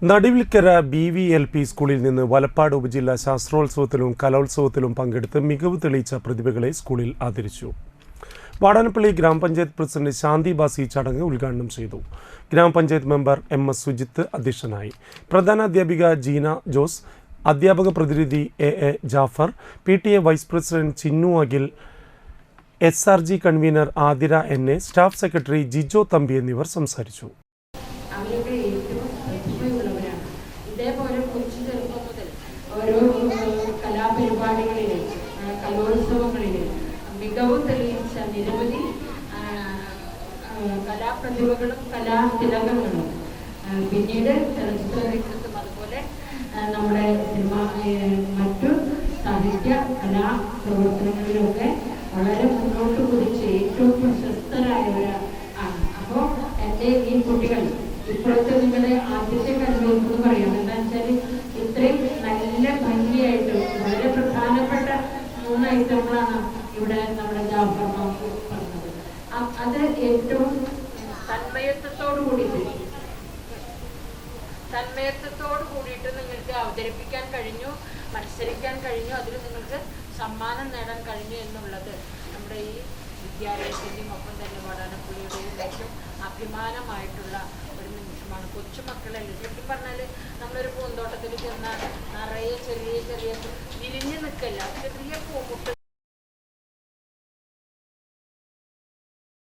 Naduvilkkara B V L P സ്കൂളിൽ നിന്ന് വലപ്പാട് ഉപജില്ല ശാസ്ത്രോത്സവത്തിലും കലോത്സവത്തിലും പങ്കെടുത്ത് മികവ് തെളിയിച്ച പ്രതിഭകളെ സ്കൂളിൽ ആദരിച്ചു. വാടാനപ്പള്ളി ഗ്രാമപഞ്ചായത്ത് പ്രസിഡന്റ് ശാന്തി ബാസി ചടങ്ങ് ഉദ്ഘാടനം ചെയ്തു. ഗ്രാമപഞ്ചായത്ത് മെമ്പർ എം എസ് സുജിത്ത് അധ്യക്ഷനായി. പ്രധാന അധ്യാപിക ജീന ജോസ് അധ്യാപക പ്രതിനിധി A A Jafar P T A vice president Chinnu Akhil S R G convener Athira N A staff secretary Jijo Thampi എന്നിവർ സംസാരിച്ചു. അവരൊക്കെ ഏറ്റവും പ്രതിഭയുള്ളവരാണ് ഇതേപോലെ കൊച്ചു ചെറുപ്പം മുതൽ ഓരോ കലാപരിപാടികളിൽ കലോത്സവങ്ങളിൽ മികവ് തെളിയിച്ച നിരവധി കലാപ്രതിഭകളും കലാതിലകങ്ങളും പിന്നീട് ചലച്ചിത്ര രംഗത്തും അതുപോലെ നമ്മുടെ സിനിമ മറ്റു സാഹിത്യ കലാ പ്രവർത്തനങ്ങളിലൊക്കെ വളരെ മുന്നോട്ട് കുറിച്ച് ഏറ്റവും പ്രശസ്തരായവരാണ്. അപ്പോൾ എന്റെ ഈ കുട്ടികൾ ഇപ്പോഴത്തെ നിങ്ങളുടെ ആദ്യത്തെ എന്ന് പറയാം. എന്താ വെച്ചാൽ ഇത്രയും നല്ല ഭംഗിയായിട്ട് വളരെ പ്രധാനപ്പെട്ട മൂന്ന് ഐറ്റങ്ങളാണ് ഇവിടെ നമ്മുടെ ജാഫർ മാമു പറഞ്ഞത്. അത് ഏറ്റവും തന്മയത്വത്തോടു കൂടിയിട്ട് തന്മയത്വത്തോട് കൂടിയിട്ട് നിങ്ങൾക്ക് അവതരിപ്പിക്കാൻ കഴിഞ്ഞു മത്സരിക്കാൻ കഴിഞ്ഞു അതിൽ നിങ്ങൾക്ക് സമ്മാനം നേടാൻ കഴിഞ്ഞു എന്നുള്ളത് നമ്മുടെ ഈ വിദ്യാലയത്തിന്റെയും ഒപ്പം ചെന്നാൽ നിറയെ ചെറിയ ചെറിയ വിരിഞ്ഞു നിൽക്കല്ല ചെറിയ പൂമുട്ട്